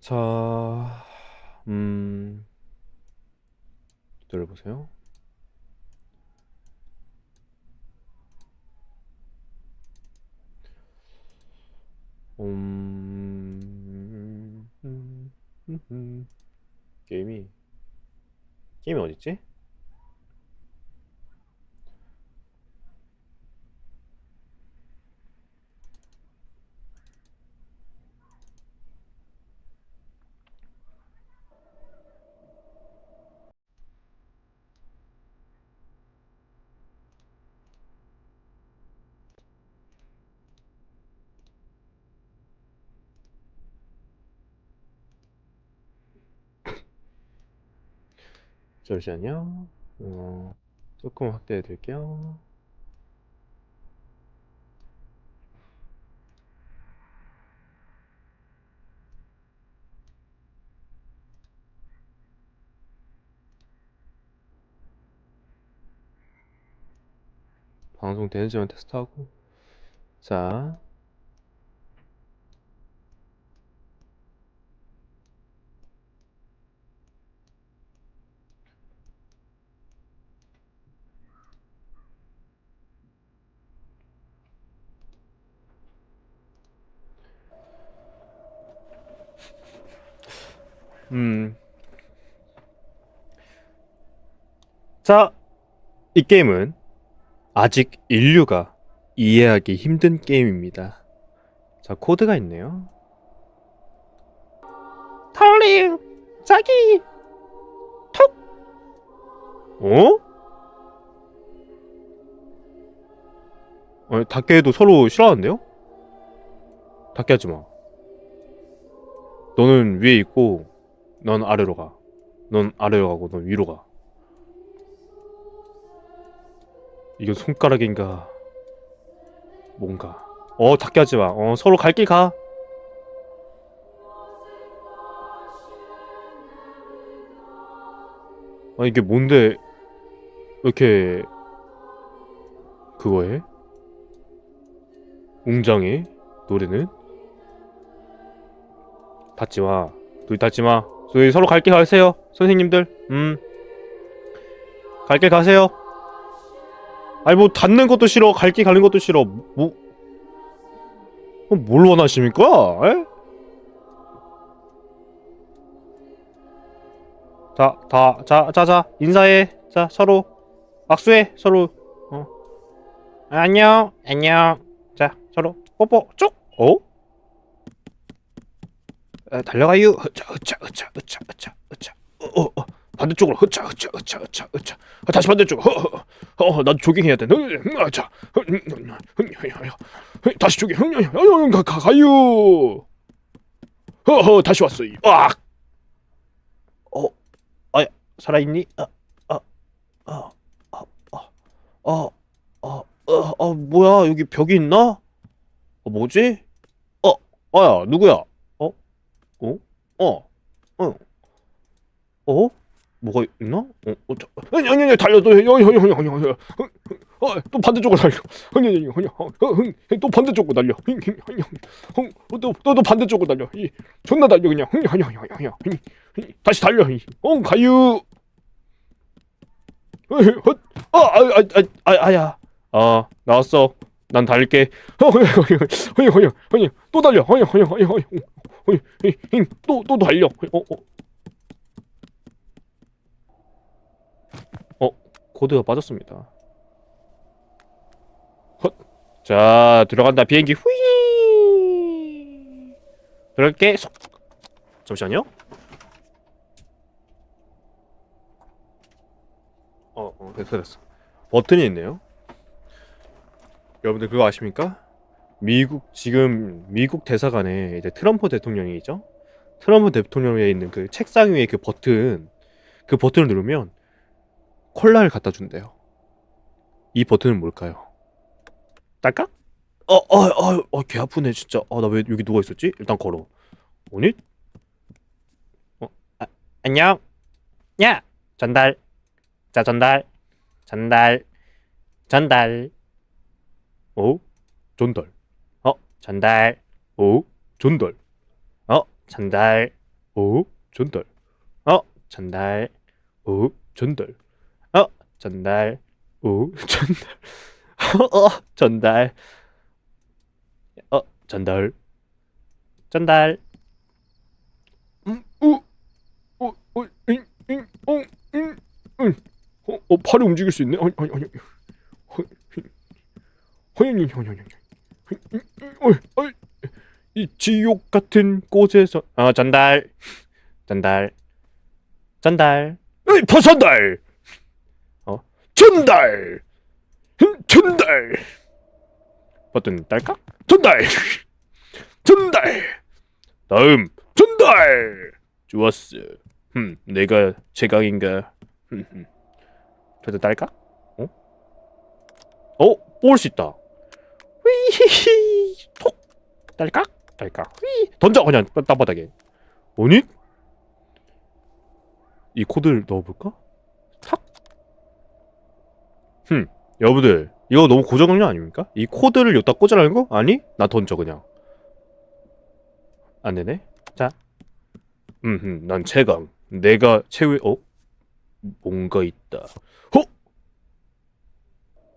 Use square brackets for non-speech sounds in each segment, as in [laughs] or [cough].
자, 음, 기다려보세요. 음, 음, 음, 음. 게임이, 게임이 어딨지? 잠시만요. 어, 조금 확대해 드릴게요. 방송 되는지만 테스트하고. 자, 음. 자, 이 게임은 아직 인류가 이해하기 힘든 게임입니다. 자, 코드가 있네요. 털링, 자기, 톡. 어? 아니, 해도 서로 싫어하는데요? 닿게 하지 마. 너는 위에 있고, 넌 아래로 가. 넌 아래로 가고, 넌 위로 가. 이건 손가락인가? 뭔가. 어, 닿게 하지 마. 어, 서로 갈 길 가. 아, 이게 뭔데, 왜 이렇게, 그거해? 웅장해? 노래는? 닿지 마. 둘이 닿지 마. 저희 서로 갈 길 가세요. 선생님들. 음. 갈 길 가세요. 아니 뭐 닿는 것도 싫어. 갈 길 가는 것도 싫어. 뭐 뭘 원하십니까? 에? 자, 다, 자, 자, 자, 인사해. 자, 서로 악수해. 서로. 어. 아, 안녕, 안녕. 자, 서로 뽀뽀 쭉. 어? 달려가유 흐차 흐차 흐차 흐차 흐차 흐차 어어 반대쪽으로 흐차 흐차 흐차 흐차 흐차 다시 반대쪽 어난 조깅해야 돼 흐차 다시 조깅 흐차 가가유 허허 다시 왔어 와어 아야 살아있니 아아아아아아 뭐야 여기 벽이 있나 뭐지 어 아야 누구야 어? 어? 어? 어? 어? 뭐가 있나? 어? 어? 저, 아니 아니 아니 달려 또 아니 아니 아니 아니 아니 어, 또 반대쪽으로 달려 아니 아니 아니 아니 또 반대쪽으로 달려 또또 반대쪽으로 달려 이 존나 달려 그냥 아니 아니 아니 아니 다시 달려 어 가유 아아 아 아 아야 아 나왔어 난 달릴게 아니 아니 아니 또 달려 아니 아니 아니 아니 또또 달려 어 어. 코드가 빠졌습니다. 헛. 자, 들어간다. 비행기 후이. 그럴게. 속. 잠시만요. 어, 어, 됐어, 됐어. 버튼이 있네요. 여러분들 그거 아십니까? 미국 지금 미국 대사관에 이제 트럼프 대통령이죠. 트럼프 대통령에 있는 그 책상 위에 그 버튼 그 버튼을 누르면 콜라를 갖다 준대요. 이 버튼은 뭘까요? 딸깍? 어, 어, 어, 어, 개 아프네 진짜. 아, 나 왜 여기 누워 있었지? 일단 걸어. 오니? 어, 아, 안녕. 야, 전달. 자, 전달. 전달. 전달. 어? 전달. 어, 전달. 어? 전달. 어, 전달. [laughs] 어 전달 어 전달 어 전달 어 전달 어 전달 어 전달 어 전달 전달 어, 어, 팔이 움직일 수 있네. 아니, 아니, 아니. 이 지옥 같은 곳에서 어 전달, 전달, 전달. 에이, 버선달. 어, 전달, 흠, 전달. 버튼 딸깍? 전달, 전달. 다음 전달. 좋았어. 흠, 내가 최강인가? 흠, 흠. 저도 딸까? 어? 어? 뽑을 수 있다. 휘히히 톡 딸깍 딸깍 휘 던져 그냥 땅- 땅바닥에. 아니? 이 코드를 넣어볼까? 탁. 흠 여러분들 이거 너무 고정능력 아닙니까? 이 코드를 여기다 꽂으라는 거? 아니? 나 던져 그냥. 안 되네. 자. 음, 난 최강. 내가 최후의 어? 뭔가 있다. 어?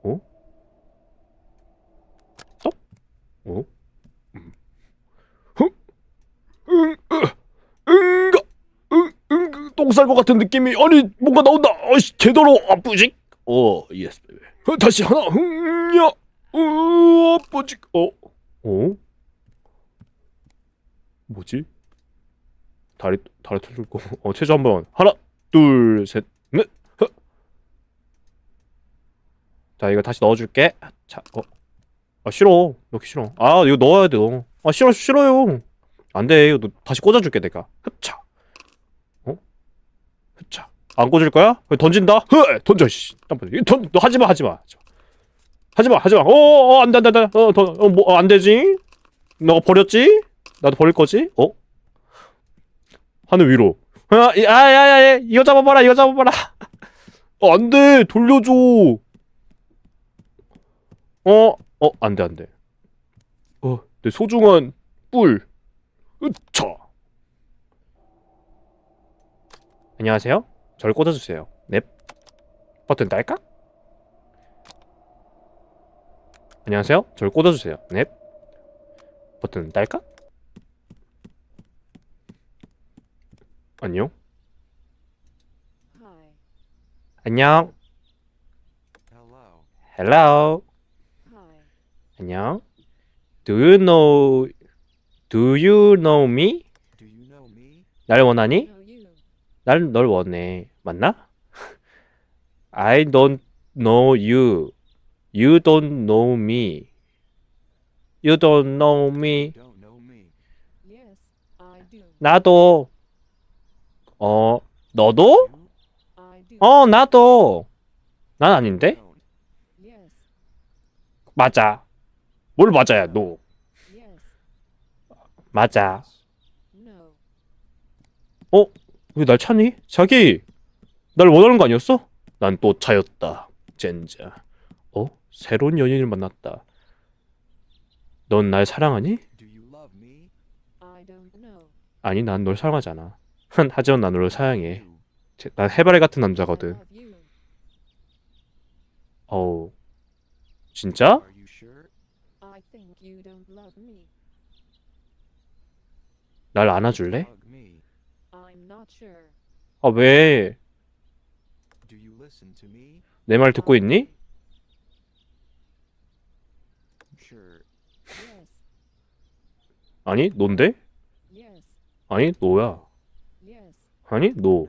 어? 어? 어? 음. 어? 응, 으, 응가, 응, 응, 그 똥쌀것 같은 느낌이 아니 뭔가 나온다. 어씨 제대로 아프직. 어, 예스. 어, 다시 하나, 흥야, 어, 아프직. 어, 어? 뭐지? 다리 다리 털릴 거. 어, 최저 한번 하나, 둘, 셋, 넷. 허. 자, 이거 다시 넣어줄게. 자, 어, 아 싫어. 넣기 싫어. 아, 이거 넣어야 돼. 너. 아 싫어, 싫어요. 안 돼. 이거 너 다시 꽂아줄게 내가. 흡차. 어? 흡차. 안 꽂을 거야? 던진다. 흐, 던져. 씨. 던, 너 하지 마, 하지 마. 하지 마, 하지 마. 어, 어, 안 돼, 안 돼, 안 돼. 어, 더, 어, 뭐, 어, 안 되지? 너가 버렸지? 나도 버릴 거지? 어? 하늘 위로. 아, 야, 야, 야, 야, 이거 잡아봐라, 이거 잡아봐라. [laughs] 어, 안 돼, 돌려줘. 어, 어, 안 돼, 안 돼. 어, 내 소중한 뿔. 으차. 안녕하세요. 저를 꽂아주세요. 넵. 버튼 딸까? 안녕하세요. 저를 꽂아주세요. 넵. 버튼 딸까? 안녕. 안녕. Hello. 안녕. Do you know Do you know me? Do you know me? 날 원하니? 날 널 원해. 맞나? I don't know you. You don't know me. You don't know me. Don't know me. Yes, I do. 나도. 어, 너도? I do. 어, 나도. 난 아닌데? don't. Yes. 맞아. 뭘 맞아야 너. Yes. 맞아. No. 왜날 찾니? 자기, 날 원하는 거 아니었어? 난 또 차였다. 젠자. 어? 새로운 연인을 만났다. 넌 날 사랑하니? 아니, 난 널 사랑하지 않아. [laughs] 하지만 난 널 사랑해. 난 해바라기 같은 남자거든. 어우. 진짜? Are you sure? I think you me. 날 안아줄래? Hug me. I'm not sure. 아, 왜? Do you listen to me? 내 말 듣고 있니? Sure. Yes. 아니, 넌데? Yes. 아니, 너야. Yes. 아니. No.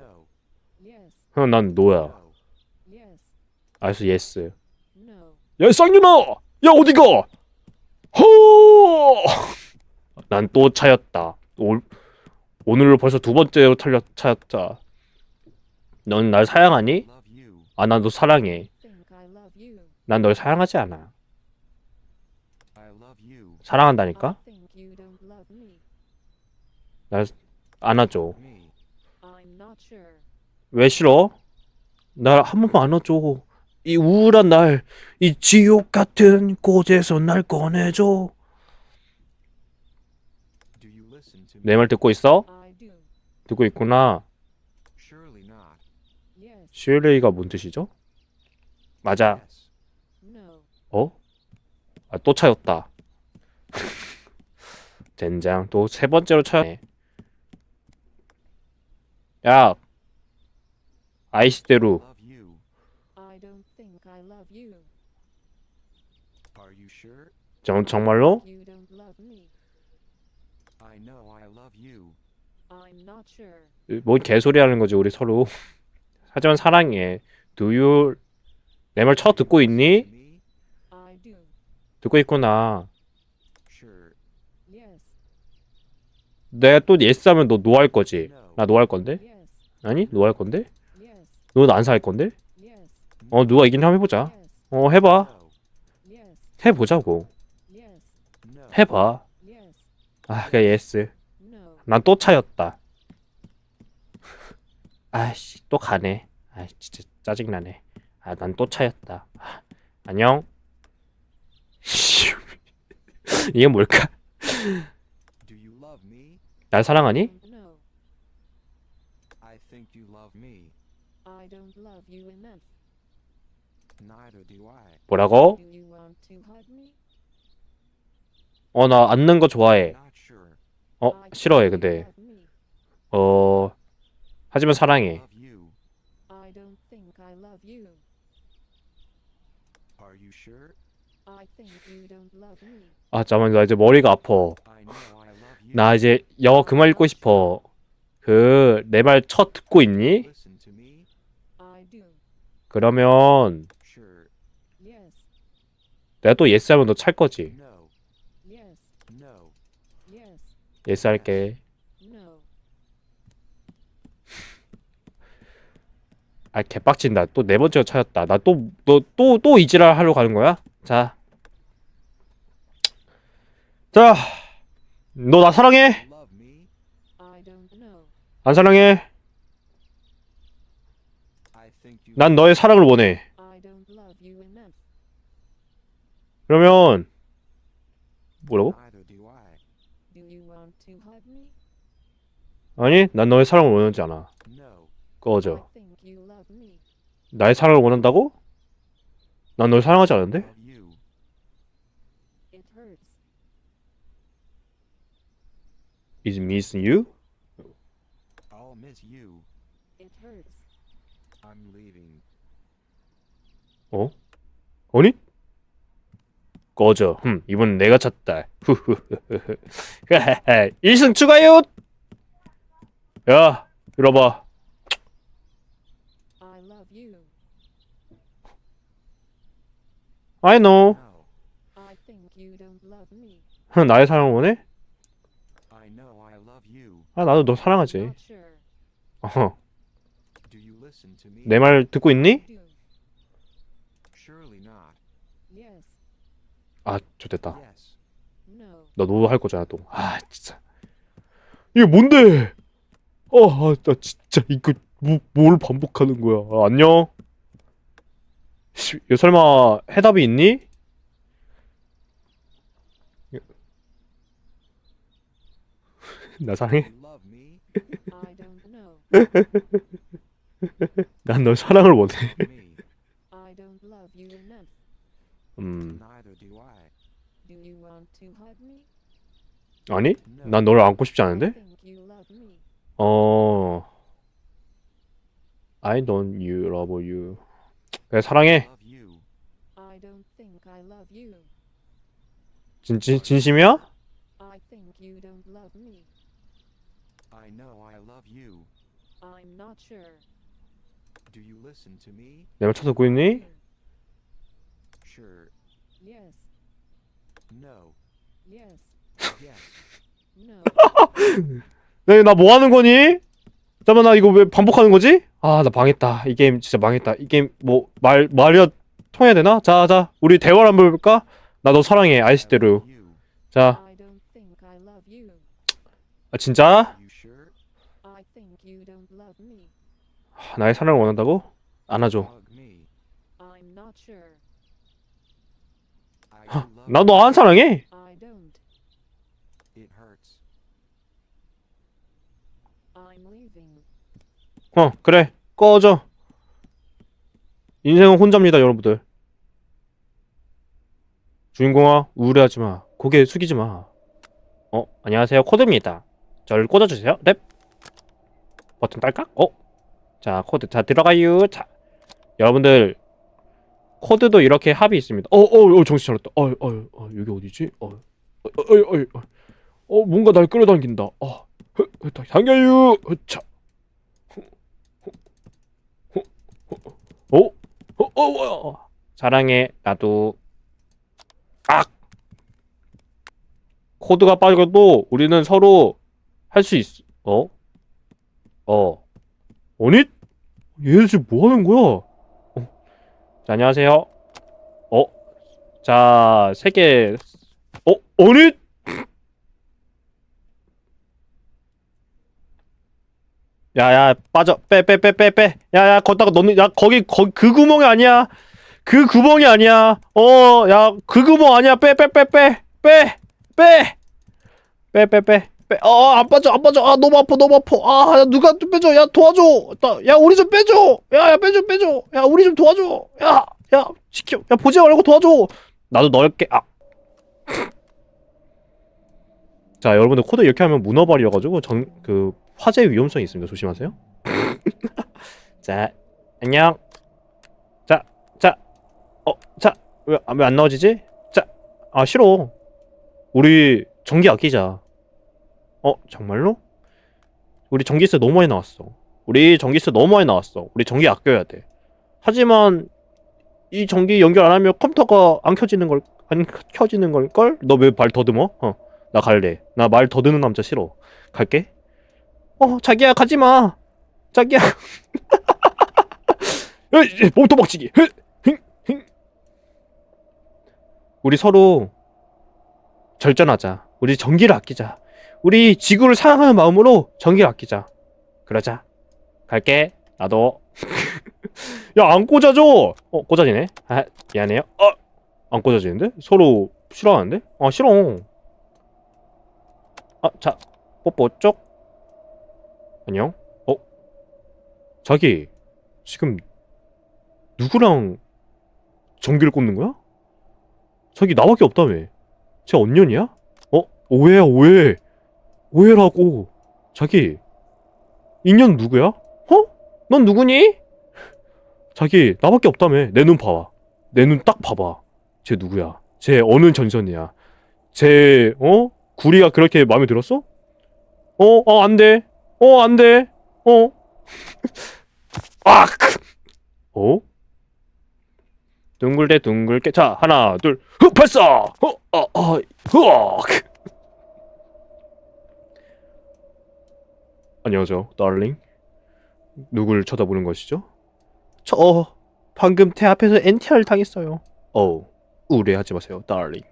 Yes. 형, 난. No. Yes. 알았어, 예스. No. 야, 쌍윤아! 야, 어디가? 허! 난 또 차였다. 올, 오늘로 벌써 두 번째로 탈렸, 차였다. 넌 날 사랑하니? 아, 난 너 사랑해. 난 널 사랑하지 않아. 사랑한다니까? Me. 안아줘. 왜 싫어? 날 한 번만 안아줘. 이 우울한 날, 이 지옥 같은 곳에서 날 꺼내줘. 내 말 듣고 있어? 듣고 있구나. Surely not. Yes. 슈레이가 뭔 뜻이죠? 맞아. 어? 아, 또 차였다. [laughs] 젠장 또 세 번째로 차네. 야, 아이시대로 Love you. I don't think I love you. Are you sure? 정, 정말로? You don't love me. I know I love you. I'm not sure. 뭔 개소리 하는 거지 우리 서로. [laughs] 하지만 사랑해. Do you 내 말 쳐 듣고 있니? 듣고 있구나. 내가 또 yes 하면 너 노할 거지. 나 노할 건데? 아니 노할 건데? Yes. 너는 안살 건데? 어 누가 이긴 한번 해보자. 어 해봐. 해보자고. 해봐. 아 그냥. No. 난또 차였다. 아씨 또 가네. 아 진짜 짜증나네. 아 난 또 차였다. 아, 안녕. 이게 뭘까? 날 사랑하니? No. I think you love me. I don't love you enough. 뭐라고? 어 나 앉는 거 좋아해. Not sure. 어 싫어해 근데. 어 하지만 사랑해. Love you. I don't think I love you. Are you sure? I think you don't love me. 아 잠깐만 나 이제 머리가 아파. I know I love you. 나 이제 영어 그만 읽고 싶어. 그 내말쳐 듣고 있니? 그러면. 내가 또 예스 하면 너 찰 거지. 예스 할게. 아 개빡친다. 또 네 번째로 차였다. 나 또 너 또 또 이지랄 하러 가는 거야? 자. 자. 너 나 사랑해? 안 사랑해? 난 너의 사랑을 원해. I don't love you enough. 그러면 뭐라고? 아니, 난 너의 사랑을 원하지 않아. 꺼져. 나의 사랑을 원한다고? 난 널 사랑하지 않은데? Is miss you? I'll miss you. It hurts. I'm leaving. 어? 아니? 꺼져. 흠, 이번엔 내가 찼다. 후후후후. 1승 추가요! 야, 이러봐. I love you. I know. No. I think you don't love me. 흥, 나의 사랑을 원해? I know I love you. 아, 나도 너 사랑하지. Not sure. 어허. Do you listen to me? 내 말 듣고 있니? Do. Surely not. Yes. 아, 좋됐다. 너 노도 할 거잖아, 또. 아, 진짜. 이게 뭔데? 어, 아, 나 진짜 이거 뭐, 뭘 반복하는 거야. 아, 안녕. 씨, 이거 설마 해답이 있니? [laughs] 나 사랑해? [laughs] 난 널 사랑을 원해. 음, Neither do I. Do you want to hug me? 아니? 난 너를 안고 싶지 않은데? 어, I don't you love you. 그래 사랑해. Love you. I don't think I love you. 진, 진 진심이야? I think you don't love me. I know I love you. I'm not sure. Do you listen to me? 내말 쳐듣고 있니? Sure. Yes. No. Yes. [laughs] 네, 나뭐 하는 거니? 잠깐만, 나 이거 왜 반복하는 거지? 아, 나 망했다. 이 게임 진짜 망했다. 이 게임 뭐 말 말이야 통해야 되나? 자, 자, 우리 대화를 한번 해볼까? 나 너 사랑해, 아이스대로. 자. 아, 진짜? 하, 나의 사랑을 원한다고? 안아줘. I'm not sure. I 하, do love 나너 안 사랑해. I don't. It hurts. I'm I'm leaving. 어 그래 꺼져 인생은 혼자입니다 여러분들 주인공아 우울해하지 마 고개 숙이지 마 어, 안녕하세요 코드입니다 저를 꽂아주세요 넵 버튼 딸깍 어? 자 코드 자 들어가요 자 여러분들 코드도 이렇게 합이 있습니다 어, 어, 어 정신 차렸다 어, 어, 어 여기 어디지? 어, 어, 어, 어, 어, 어 뭔가 날 끌어당긴다 어, 당겨요 자 어? 어? 어? 어? 어? 사랑해 나도 악 코드가 빠져도 우리는 서로 할 수 있어 어? 어 아니? 얘 지금 뭐 하는 거야? 어. 자 안녕하세요 어? 자 세 개 어? 아니? 야야 빠져. 빼 빼 빼 빼빼. 야야 걷다가 너는 야 거기 거기 그 구멍이 아니야. 그 구멍이 아니야. 어 야 그 구멍 아니야. 빼 빼 빼 빼. 빼 빼. 빼 빼 빼. 어안 빠져 안 빠져. 아 너무 아파 너무 아파. 아 야, 누가 좀 빼줘. 야 도와줘. 나, 야 우리 좀 빼줘. 야야 빼줘 빼줘. 야 우리 좀 도와줘. 야야 지켜. 야 보지 말고 도와줘. 나도 넣을게. 아. [laughs] 자, 여러분들 코드 이렇게 하면 문어발이어가지고 전그 화재 위험성이 있습니다. 조심하세요. [laughs] 자, 안녕. 자, 자, 어, 자, 왜왜안 나와지지? 자, 아 싫어. 우리 전기 아끼자. 어, 정말로? 우리 전기세 너무 많이 나왔어. 우리 전기세 너무 많이 나왔어. 우리 전기 아껴야 돼. 하지만 이 전기 연결 안 하면 컴퓨터가 안 켜지는 걸, 안 켜지는 걸 걸? 너왜발 더듬어? 어. 나 갈래. 나 말 더듬는 남자 싫어. 갈게. 어, 자기야 가지 마. 자기야. 에이, 몸통 박치기. 흥, 흥, 흥. 우리 서로 절전하자. 우리 전기를 아끼자. 우리 지구를 사랑하는 마음으로 전기를 아끼자. 그러자. 갈게. 나도. [laughs] 야, 안 꽂아줘. 어, 꽂아지네. 아, 미안해요. 어, 안 꽂아지는데? 서로 싫어하는데? 아, 싫어. 아, 자, 뽀뽀 쪽. 안녕. 어? 자기, 지금 누구랑 전기를 꽂는 거야? 자기 나밖에 없다며. 쟤 언년이야? 어? 오해야 오해. 오해라고. 자기, 인연 누구야? 어? 넌 누구니? 자기, 나밖에 없다며. 내 눈 봐봐. 내 눈 딱 봐봐. 쟤 누구야? 쟤 어느 전선이야? 쟤, 어? 구리가 그렇게 마음에 들었어? 어, 어, 안 돼. 어, 안 돼. 어. 아! 어? 둥글대 둥글게. 자, 하나, 둘, 흑, 발사! 어, 어, 어, 흐악! 안녕하세요, 달링. 누굴 쳐다보는 것이죠? 저, 방금 제 앞에서 NTR을 당했어요. 어우, 우려하지 마세요, 달링.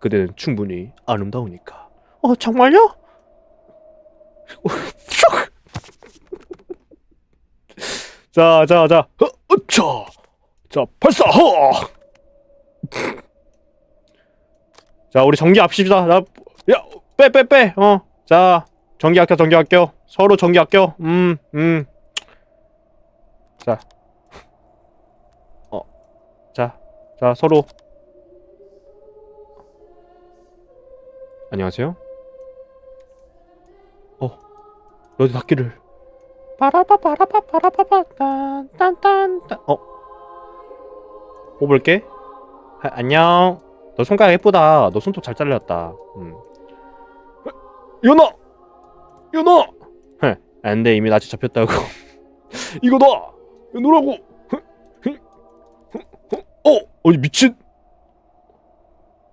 그대는 충분히 아름다우니까. 어, 정말요? [laughs] 자, 자, 자, 어, 으차, 자, 발사, 허. 자, 우리 전기 합시다. 나, 야, 빼, 빼, 빼. 어, 자, 전기 아껴, 전기 아껴. 서로 전기 아껴. 음, 음. 자, 어, 자, 자, 서로. 안녕하세요. 너희 닫기를. 빠라바 빠라바 빠라바바 딴딴딴딴. 어, 뽑을게. 아, 안녕. 너 손가락 예쁘다. 너 손톱 잘 잘렸다. 음. 연아, 연아. 헤, 안돼 이미 낯이 잡혔다고. [laughs] 이거다. 노라고. 어, 아니 미친.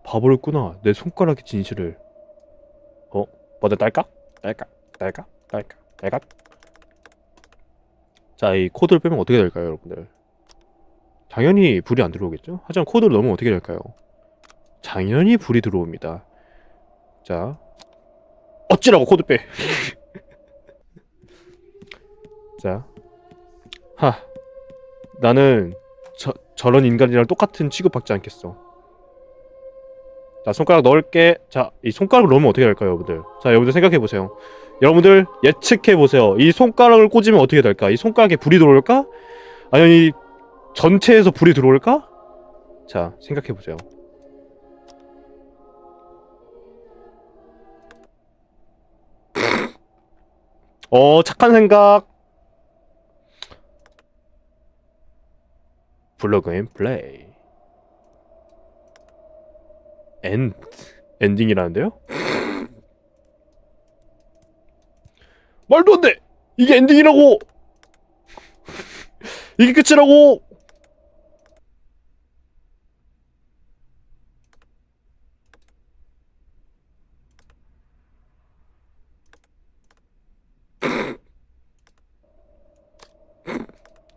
바보였구나. 내 손가락의 진실을. 어? 뭐든 딸깍? 딸깍? 딸깍? 딸깍? 딸깍? 자, 이 코드를 빼면 어떻게 될까요, 여러분들? 당연히 불이 안 들어오겠죠? 하지만 코드를 넣으면 어떻게 될까요? 당연히 불이 들어옵니다. 자, 어찌라고 코드 빼. [laughs] 자, 하, 나는 저 저런 인간이랑 똑같은 취급받지 않겠어. 자, 손가락 넣을게. 자, 이 손가락 넣으면 어떻게 될까요, 여러분들? 자, 여러분들 생각해 보세요. 여러분들 예측해 보세요. 이 손가락을 꽂으면 어떻게 될까? 이 손가락에 불이 들어올까? 아니면 이 전체에서 불이 들어올까? 자, 생각해 보세요. 어, 착한 생각. 블로그 앤 플레이. 엔 엔딩이라는데요? 말도 안 돼. 이게 엔딩이라고. 이게 끝이라고.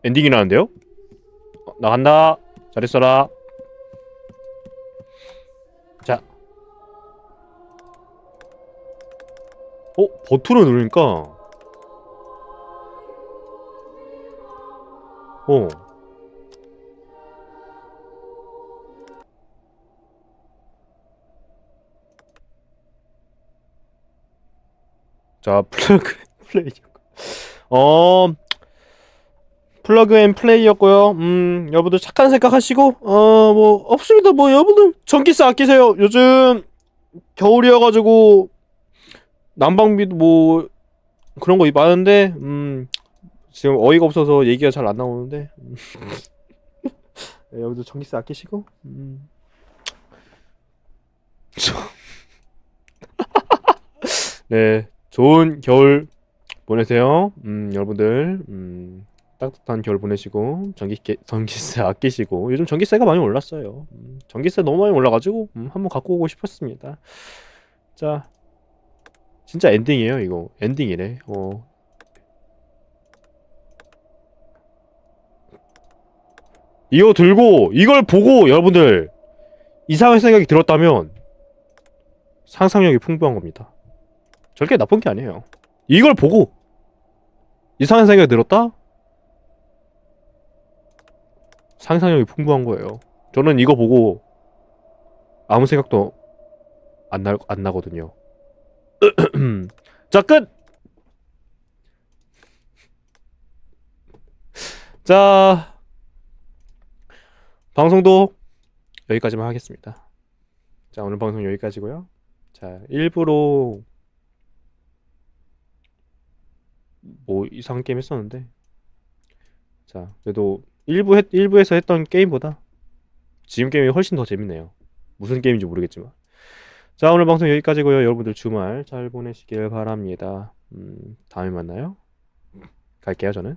엔딩이라는데요? 어, 나간다. 잘 있어라. 자. 어, 버튼을 누르니까 어. 자, [laughs] 플러그 플레이. 어, 플러그 앤 플레이였고요. 음, 여러분들 착한 생각하시고 어, 뭐 없습니다. 뭐 여러분들 전기세 아끼세요. 요즘 겨울이어가지고 난방비도 뭐 그런 거 많은데 음, 지금 어이가 없어서 얘기가 잘 안 나오는데 음. [laughs] 네, 여러분들 전기세 아끼시고 음. [laughs] 네, 좋은 겨울 보내세요. 음, 여러분들 음, 따뜻한 겨울 보내시고 전기 전기세 아끼시고 요즘 전기세가 많이 올랐어요. 음, 전기세 너무 많이 올라가지고 음, 한번 갖고 오고 싶었습니다. 자, 진짜 엔딩이에요 이거 엔딩이래. 어. 이거 들고 이걸 보고 여러분들 이상한 생각이 들었다면 상상력이 풍부한 겁니다. 절대 나쁜 게 아니에요. 이걸 보고 이상한 생각이 들었다? 상상력이 풍부한 거예요. 저는 이거 보고 아무 생각도 안, 나, 안 나거든요. [clears throat] 자, 끝! 자, 방송도 여기까지만 하겠습니다. 자, 오늘 방송 여기까지고요. 자, 일부러 뭐 이상한 게임 했었는데 자, 그래도 일부 했, 일부에서 했던 게임보다 지금 게임이 훨씬 더 재밌네요. 무슨 게임인지 모르겠지만. 자, 오늘 방송 여기까지고요. 여러분들 주말 잘 보내시길 바랍니다. 음, 다음에 만나요. 갈게요, 저는.